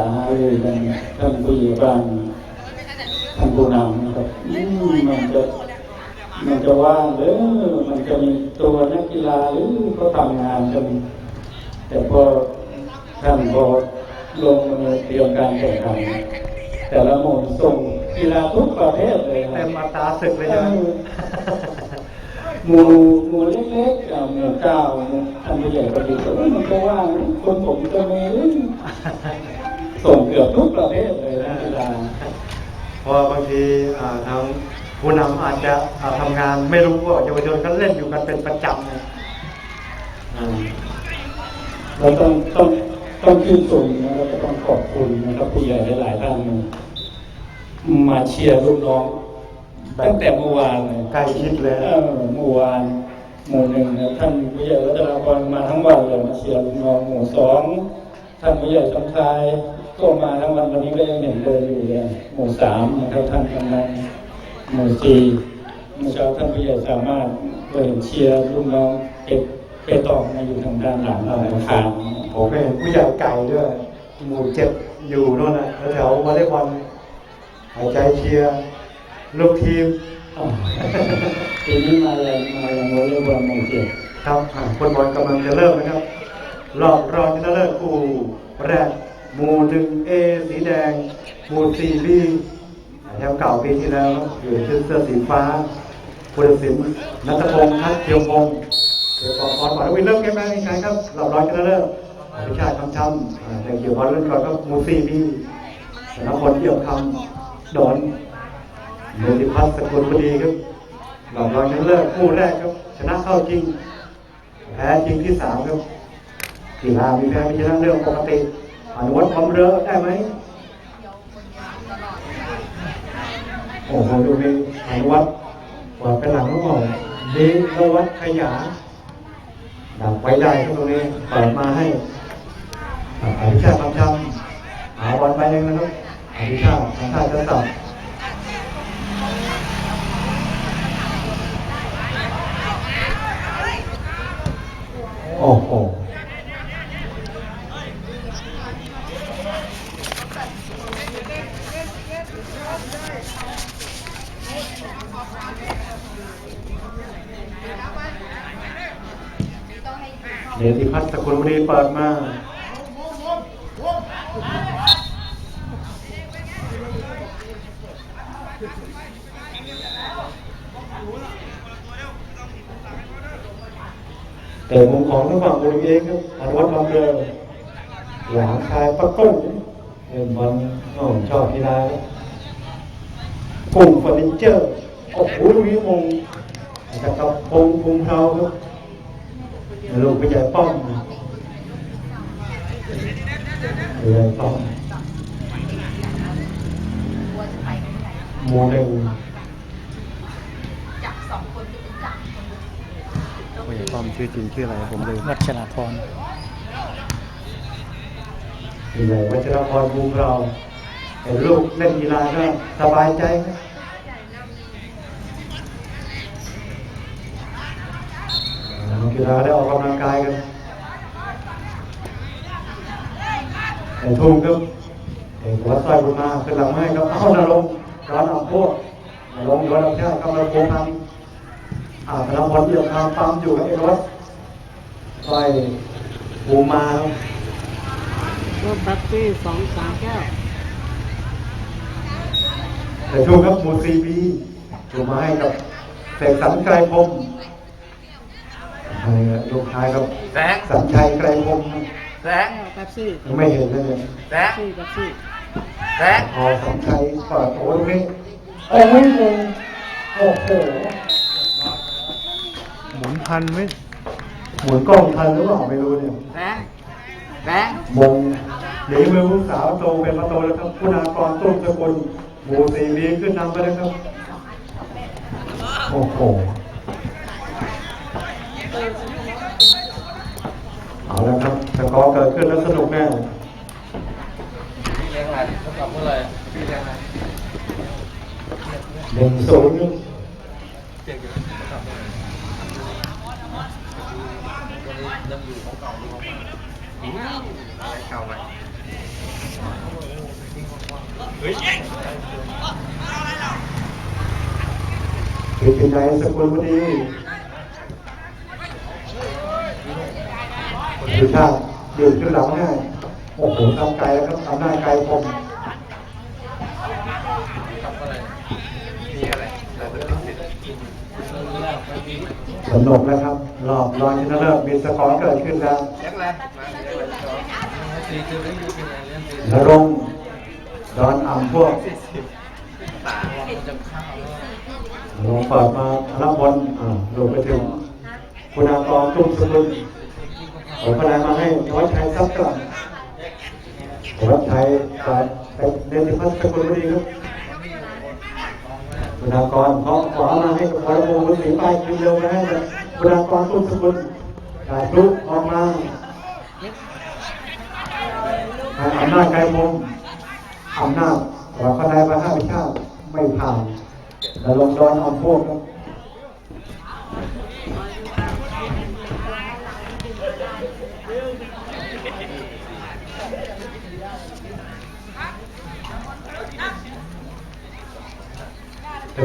าหารือกันท่านผู้ใหญ่บ้านท่านผู้นำนะครับอืมมันจะมันจะว่างหรือมันจะมีตัวนักกีฬาหรือเขาทำงานกันแต่พอท่านพอลงมือเตรียมการแข่งขันแต่ละหมู่ส่งกีฬาทุกประเภทเลยคเต็รับมมาตราศึกเลยใช่ไหมหมู่หมู่เล็กๆอะหมู่เก้าหมู่ท่านผู้ใหญ่ก็ดีก็เอ้ยมันก็ว่างนะคนผมจะมี ส่งเกือบทุกประเภทเลยนะกีฬาเพราะบางทีอ่าทางผู้นำอาจจะอ่าทำงานไม่รู้ว่าเยาวชนเขาเล่นอยู่กันเป็นประจำเนี่ยอ่าเราต้องต้องต้องชื่นชมนะแล้วก็ต้องขอบคุณนะครับผู้ใหญ่หลายๆท่านมาเชียร์ลูกน้องตั้งแต่เมื่อวานเลยใกล้ชิดเลยเออเมื่อวานหมู่หนึ่งนะท่านผู้ใหญ่รัตนาพรมาทั้งวันเลยมาเชียร์ลูกน้องหมู่สองท่านผู้ใหญ่คำชาย ก็มาทั้งวันวันนี้ก็ยังเห็นเดินอยู่เลยหมู่สามนะครับท่านกำนันหมู่สี่เมื่อเช้าท่านผู้ใหญ่สามารถเปิดเชียร์ลูกน้องเก็บเปตองมาอยู่ทางด้านหลังเราทางผมเห็นผู้ใหญ่ไก่ด้วย หมู่เจ็ดอยู่โน่นนะแถวๆวอลเลย์บอลหายใจเชียร์ลูกทีมทีนี้มาแรงมาแรงวอลเลย์บอลหมู่เจ็ดครับอ่าฟุตบอลกำลังจะเริ่มนะครับรอบรองชนะเลิศคู่แรก หมู่หนึ่งเอสีแดง หมู่สี่บีแชมป์เก่าปีที่แล้วอยู่ชุดเสื้อสีฟ้าผู้ตัดสินนัทพงษ์ทัศเทียมพงศ์เดี๋ยวก่อนก่อนก่อนวินเริ่มเกมแรกนี่ใครครับรอบรองชนะเลิศพิชาติคำช้ำแต่เกี่ยวบอลเล่นก่อนก็หมู่สี่บีธนพลเยี่ยมคำดอนเมธิพัฒน์สกุลบุรีครับรอบรองชนะเลิศคู่แรกครับ ชนะเข้าจริงแพ้จริงที่สามครับกีฬามีแพ้มีชนะเรื่องปกติ อนุวัตความเรือได้ไหมโอ้โหดูมีอนุวัดกว่าไปหลังลูกบอลดีนวัดขยะดับไว้ได้ตรงนี้เปิดมาให้อภิชาติทำทำหาวันไปเองนะครับอภิชาติทำท่าจะตับโอ้โห เดชธิพัฒน์สกุลบุรี เปิดมาแต่มุมของระหว่างบุรีเองครับอนุวัฒน์ลำเรือหลังชายประกุ้งเล่นบอลโอ้ชอบกีฬาปุ่งเฟอร์นิเจอร์ โอ้โหลูกนี้มงกับกับพงพุงเท้าครับลูกผู้ใหญ่ป้อมผู้ใหญ่ป้อม หมู่หนึ่งจับสองคนจะเป็นจับคนเดียวผู้ใหญ่ป้อมชื่อจริงชื่ออะไรผมลืมวัชราพรผู้ใหญ่วัชรพรภูมิเราเห็นลูกเล่นกีฬาก็สบายใจครับนักกีฬาได้ออกกำลังกายกัน แต่ทุ่มครับเอกวัดสร้อยบุญมาขึ้นหลังให้ครับเอ้านรงค์ร้อนอ่ำพวกนรงค์ร้อนอ่ำแค่กำลังโค้งทำอ่าพลังพลเดี่ยวทางปั๊มอยู่กับเอกวัดสร้อยบุญมาครับรถแท็กซี่สองสามแก้วแต่ช่วงครับหมูซีบีถูกมาให้กับเสกสรรไกรพรหมให้ลูกชายครับแสงสัญชัยไกรพรหมแสง แท็กซี่ยังไม่เห็นเลยเนี่ยแสงซี่แท็กซี่แสงพอสัญชัยเปิดโอ้ยนี่โอ้ยงงโอ้โหหมุนทันไหมหมุนกล้องทันหรือเปล่าไม่รู้เนี่ยแสงแสงมงหนีมือลูกสาวโตเป็นประตูแล้วครับคุณากรตุ้มสกุลหมูซีบีขึ้นนำไปแล้วครับ โอ้โห เอาแล้วครับสกอร์เกิดขึ้นแล้วสนุกแน่พี่เลี้ยงอะไรเขาตอบเมื่อไหร่พี่เลี้ยงอะไรหนึ่งศูนย์เก่งอยู่เขาตอบเมื่อไหร่วันนี้ยังอยู่ของเก่าอยู่ของใหม่อะไรเก่าใหม่คือเป็นใจสกุลบุรี สุชาติยืนขึ้นหลังให้โอ้โหทำไกลแล้วครับทำหน้าไกลคมกับอะไรมีอะไรแต่เป็นต้องสิทธิ์เรื่องนี้แล้วไม่มีสนุกแล้วครับรอบรองชนะเลิศมีสกอร์เกิดขึ้นแล้วเล็กาเล็กเลยตีคือไม่อยู่ที่ไหนเรื่องดอนอ่ำพวกลงเปิดมาธนพลอ่าลงไปถึงคุณอากรตุ้มสกุล ขอคะแนนมาให้ธวัชชัยซับกลับธวัชชัยกับเดนิพัฒน์สกุลบุรีครับคุณอากรขอขอมาให้กับพลโมงฤาษีป้ายคิวเร็วนะให้กับคุณอากรตุ้มสกุลกายลุกออกมาอำนาจไกลมุมอำนาจขอคะแนนมาห้าพิชาตไม่ผ่านแล้วลงดอนเอาพวกครับ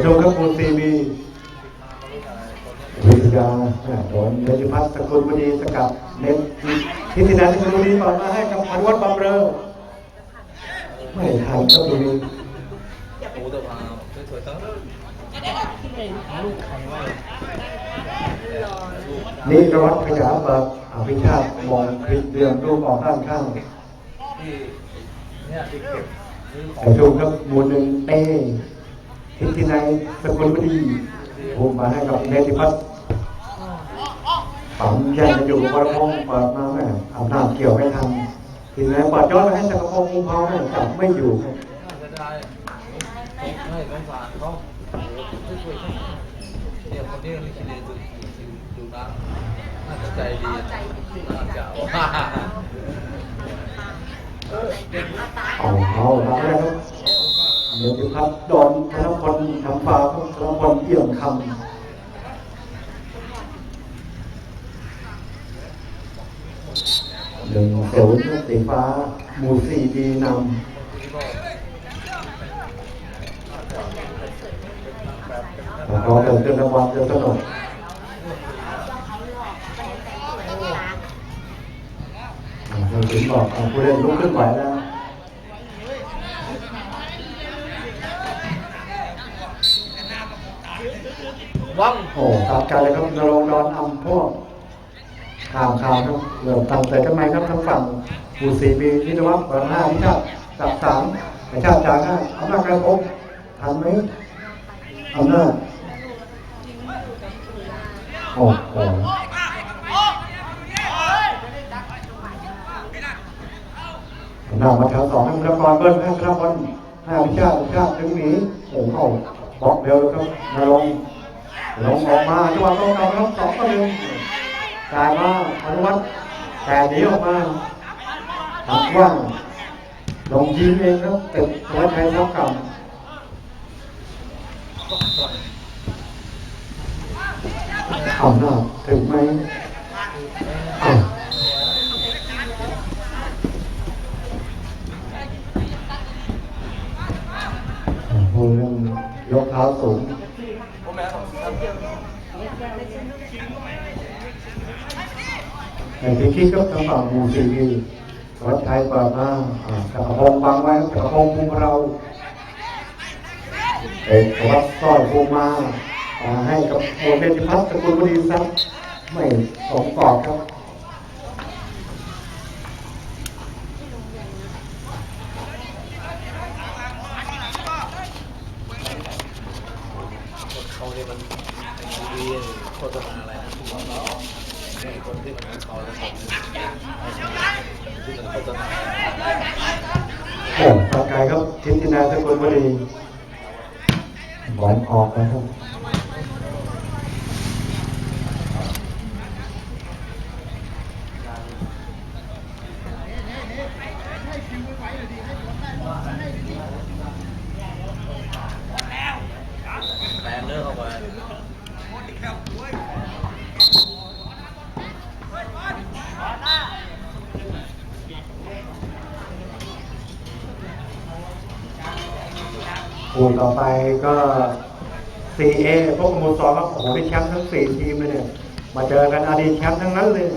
ชมครับมูลซีบีวิทยาโดนเดชพัฒน์สกุลมณีสกัดเน้นทิตินันท์สกุลมณีต่อมาให้กับพันวัฒน์บำเรอไม่ทันครับตรงนี้นี่รวัตขยาเปิดอภิชาติมองผิดเรื่องรูปออกด้านข้างที่เนี่ยที่เก็บซื้อชูครับมูลหนึ่งเต้ ทิตินัยสกุลวดีภูมิมาให้กับเนติพัฒน์ปั๊มยันอยู่วระพงเปิดมาแม่อำนาจเกี่ยวไม่ทันทีนี้ปัดย้อนไปให้จักรพงศ์ภูเผาแม่จับไม่อยู่ครับน่าจะได้ให้สงสารเขาเนี่ยคนนี้นี่คิดดูนะน่าจะใจดีน่าจะว่าเอาเอามาแล้ว ครับเนติพัฒน์โดนธนพลทำฟ้าครับธนพลเอี่ยมคำหนึ่งศูนย์สีฟ้าหมูสี่ดีนำรอเดินเดินรางวัลเดินสนุกเราถึงบอกผู้เล่นลุกขึ้นไหวแล้ว วังโอ้ตามการเลยครับนรงดอนอำพวกข่าวข่าวครับเริ่มตั้งแต่ทำไมครับทั้งฝั่งผู้สีบีนิตวัฒน์เปิดห้าพิชาติจับสามประชาติจ่ายห้าอำนาจกระพงทันไหมอำนาจโอ้โหหน้ามาแถวสองให้คุณกรเบิ้ลให้คุณพลให้พิชาติพิชาติถึงหนีโอ้โหบอกเดียวครับนรง ลงออกมาจังหวะตรงกลางสองก็หนึ่งจ่ายมาอนุวัฒน์แต่หนีออกมาทำว่างลงยิงเองครับติดธวัชชัยทับกำเอาหน้าถึงไหมอ้าวพูดเรื่องยกเท้าสูง ในที่คิดก็ทางฝั่งมูซีวีรถไทยเปิดมาอ่ากระพงบังไว้ขับพงมุงเราเอกวัดสร้อยภูมาให้กับโมเบนพัฒน์สกุลบุรีซับไม่สมกรอบครับ เขาเนี่ยมันดีโฆษณาอะไรนะที่เขาคน โอ้ที่มันโฆษณาโอ้ตาไกลครับทิตินาสกุลบุรีบอลออกนะครับ แปลงเนื้อเข้าไป คู่ต่อไปก็ 4A พวกสโมุทรสอนครับโอ้โหได้แชมป์ทั้ง4ทีมเลยเนี่ยมาเจอกันอดีตแชมป์ทั้งนั้นเลย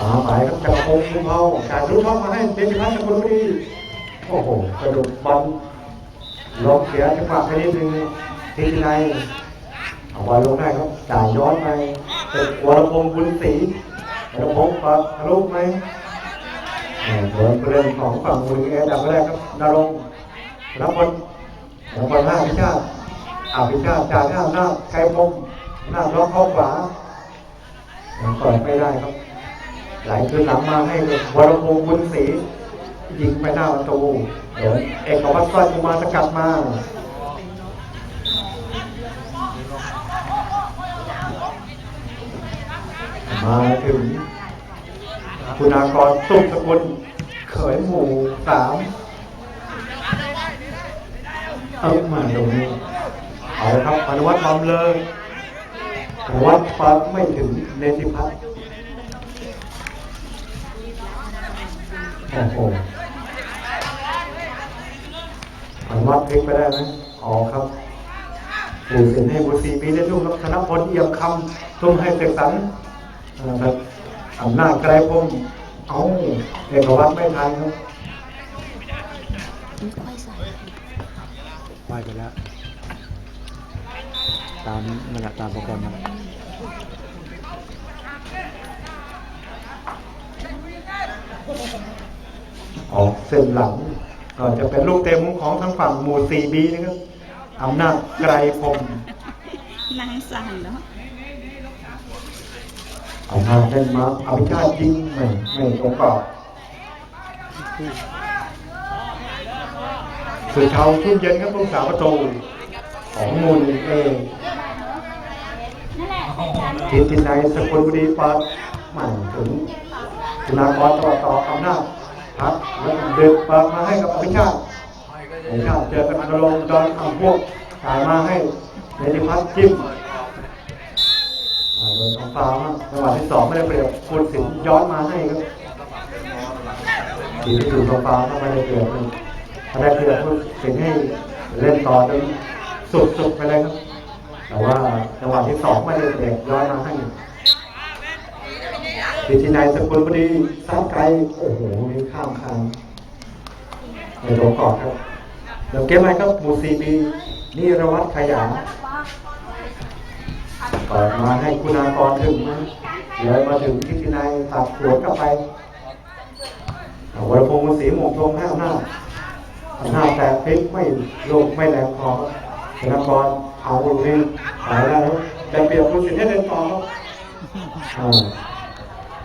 อาหมายครับจากรพงศ์ภูเฮาจากรู้เข้ามาให้เป็นพิพัฒน์สกุลบุรีโอ้โหกระดูกบอลลงเสียจังหวะแค่นิดนึงทีทีไรเอาบอลลงได้ครับจ่ายย้อนไปเป็นวรพงศ์บุญศรีวรพงศ์ปัดทะลุไหม เอ่อผลเรื่องของฝั่งมือเอดับแรกครับนรงรับบอลรับบอลหน้าพิชาติอาพิชาติจากหน้าหน้าไกลพงหน้าล็อกเข้าขวายังปล่อยไม่ได้ครับ ไหลขึ้นหลังมาให้วรพงศ์บุญศรียิงไปหน้าประตูเดี๋ยวเอกวัตรสร้อยกุมารสกัดมามาถึง คุณากรสุขสกุลเขยหมู่สามเอามาตรงนี้เอาละครับอนุวัตรบำเลยวัตรฟังไม่ถึงเนติพัฒน์โอ้โหอนุวัตรพลิกไปได้ไหมอ๋อครับปูสินให้บุษีปีได้ทุ่มครับธนพลเอี่ยมคำทุ่มให้เสกสรรนะครับ อำนาจไกลพรหมเอาเอกวัตรไม่ทันครับไปไปแล้ว ตามนั่นแหละตามโปรแกรมมันออกเส้นหลังก็จะเป็นลูกเตะมุมของทางฝั่งหมู่ 4B นะครับอำนาจไกรพรหมนางสั่นแล้วอำนาจเล่นมาอภิชาติยิงไม่ไม่ตรงกรอบสุดเทาทุ่มเย็นครับลูกสาวประตูของมูลเองทีมทินในสกุลบุรีปัดหม่ถึงธนากรต่อต่ออำนาจพักแล้วเดินปามาให้กับอภิชาติผมชาติเจอกันอนุโลมดอนอัมพวกถ่ายมาให้เนติพัฒน์จิ้ม โดนของฟาวจังหวะที่สองไม่ได้เปรียบคุณสินย้อนมาให้ครับทีที่ถูกของฟาวก็ไม่ได้เปรียบเลยถ้าได้เปรียบคุณสินให้เล่นต่อจนสุดๆไปเลยครับแต่ว่าจังหวะที่สองไม่ได้เปรียบย้อนมาให้ทีที่นายสกุลพอดีซ้ำไกลโอ้โหนี่ข้ามคางในโดนกอดครับเดี๋ยวเกมอะไรครับหมูซีบีนิรวัตขยา เปิดมาให้คุณากรถึงนะเลยมาถึงที่ที่นายตัดสวนกลับไปเอาวรพงศ์มุสีหมวกทงห้าหน้าหน้าแต่พลิกไม่ลงไม่แรงพอครับธนากรเอาลูกนี้หายแล้วครับแต่เปรียบคุณสิทธิ์ให้เดินต่อครับอ่า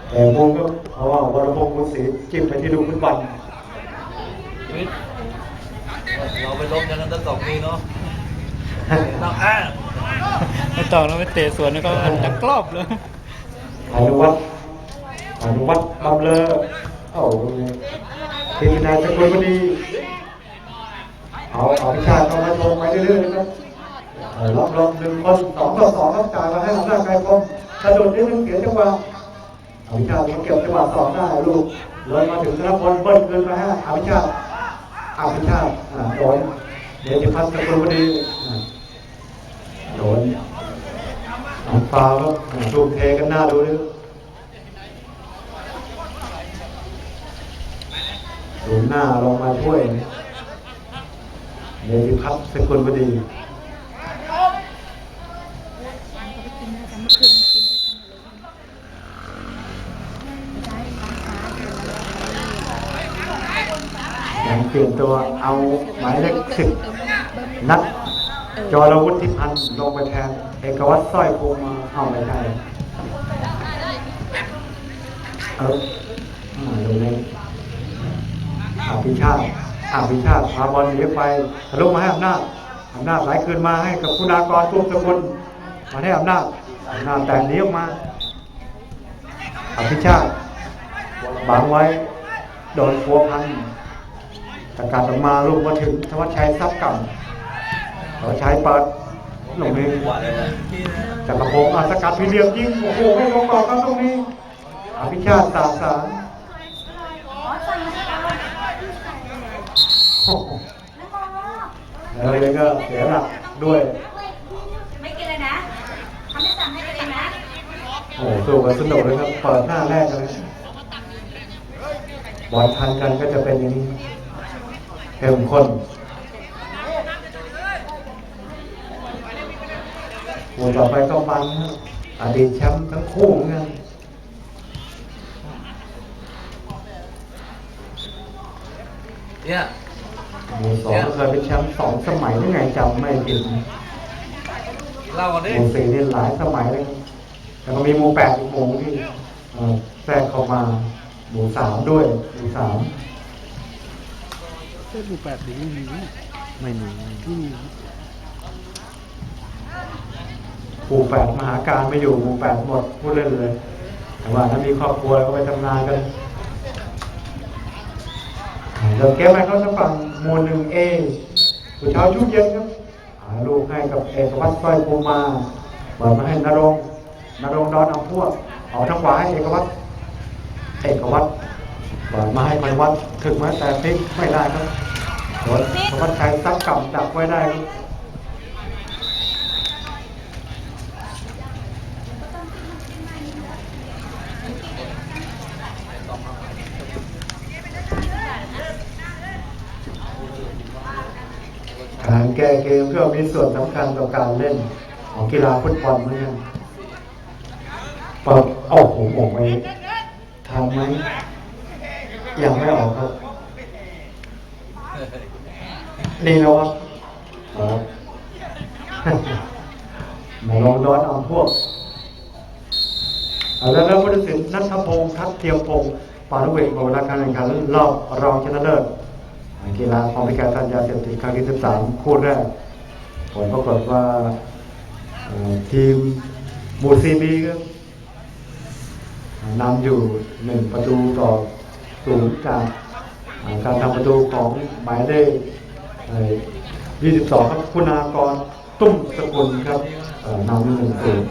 แต่พงก็เพราะว่าวรพงศ์มุสีจิ้มไปที่ดูฟุตบอลวิทย์เราไปลบกันตั้งสองปีเนาะต้องอ้าง ไม่ต้องแล้วไปเตะสวนแล้วก็จะกรอบเลยอนุวัตรอนุวัตรบำเลอเอ้าทีมนายสกุลพอดีเอาเอาพิชาติเข้ามาชมไปเรื่อยๆนะครับเอ่อรับรองหนึ่งคนสองต่อสองครับจ่ายมาให้อำนาจไกลพรหมกระโดดนิดนึงเสียจังหวะอภิชาตเขาเก็บจังหวะสองได้ลูกเลยมาถึงธนพลเบิ้ลคืนมาให้อภิชาติอภิชาติอ่าโดนเดชพัฒน์สกุลพอดี อ่าโดนทำฟาวครับทุ่มเทกันหน้าดูเลยดูหน้าลงมาช่วยเดวิพัฒน์สกุลบดีเปลี่ยนตัวเอาหมายเลขสิบนัด จอรวุฒิพันธ์ลงไปแทน เอกวัตรสร้อยภูมิมาเอาไม่ได้เออมาดูเลยอาภิชาติอาภิชาติพาบอลหนีไปทะลุมาให้อำนาจอำนาจไหลคืนมาให้กับคุณากรตุ้มสกุลมาให้อำนาจอำนาจแต่งหนี้ออกมาอาภิชาติบังไว้โดนพัวพันสกัดออกมาลูกมาถึงธวัชชัยทรัพย์ เราใช้ปัดหนุ่มนี้จักรพงศ์อาสกัดพิเลียมยิ่งโอ้โหไม่ลงต่อครับตรงนี้อาภิชาติสามสามเลยก็เสียหลักด้วยไม่กินเลยนะทำให้สั่งให้เลยนะโอ้โหสู้กันสนุกเลยครับเปิดหน้าแรกเลยบอลทันกันก็จะเป็นอย่างนี้เข้มข้น หัวต่อไปก็มันนะครับอดีตแชมป์ทั้งคู่เหมือนกันเนี่ยหมู่สองก็เคยเป็นแชมป์สองสมัยได้ไงจำไม่ผิดเล่าก่อนหดิมู่สี่นี่หลายสมัยเลยครับแต่ก็มีหมู่แปดอีกหมู่ที่เอ่อแทรกเข้ามาหมู่สามด้วยหมู่สามเส้นหมู่แปดหรือไม่มีไม่มีไม่มี หมู่แปดมหาการไม่อยู่หมู่แปดหมดพูดเล่นเลย แต่ว่าถ้ามีครอบครัวก็ไปทำงานกันเดี๋ยวเกมไปเขาจะฝั่งมู่หนึ่งเอผู้เช้ายุคเย็นครับหาลูกให้กับเอกวัตรสร้อยภูมาเปิดมาให้นรงนรงดอนเอาพวกออกทางขวาให้เอกวัตรเอกวัตรเปิดมาให้พันวัตรถึงมาแต่พลิกไม่ได้ครับโดนธวัชชัยซักกลับจับไว้ได้ครับ การแก้เกมก็มีส่วนสำคัญต่อการเล่นของกีฬาฟุตบอลเหมือนกันเปิดโอ้โหหมงไปทำไหมยังไม่ออกครับนี่นะวะครับมลองดอนเอาพวกแล้วแล้วผู้ตัดสินนัทพงษ์ทัศน์เทียมพงศ์ปานุเวกบอกว่าการแข่งขันรอบรองชนะเลิศ กีฬาของพิการทางยาเสพติดครั้งที่13คู่แรกผลปรากฏว่าทีมบูซีบีก็นำอยู่หนึ่งประตูต่อศูนย์จากการทำประตูของหมายเลข22 ครับคุณากรตุ้มสกุลครับนำหนึ่งศูนย์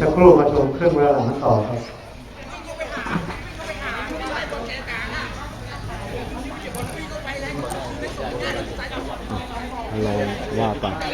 สักครู่มาชมเครื่องเวลาหลังต่อครับ เราว่าไป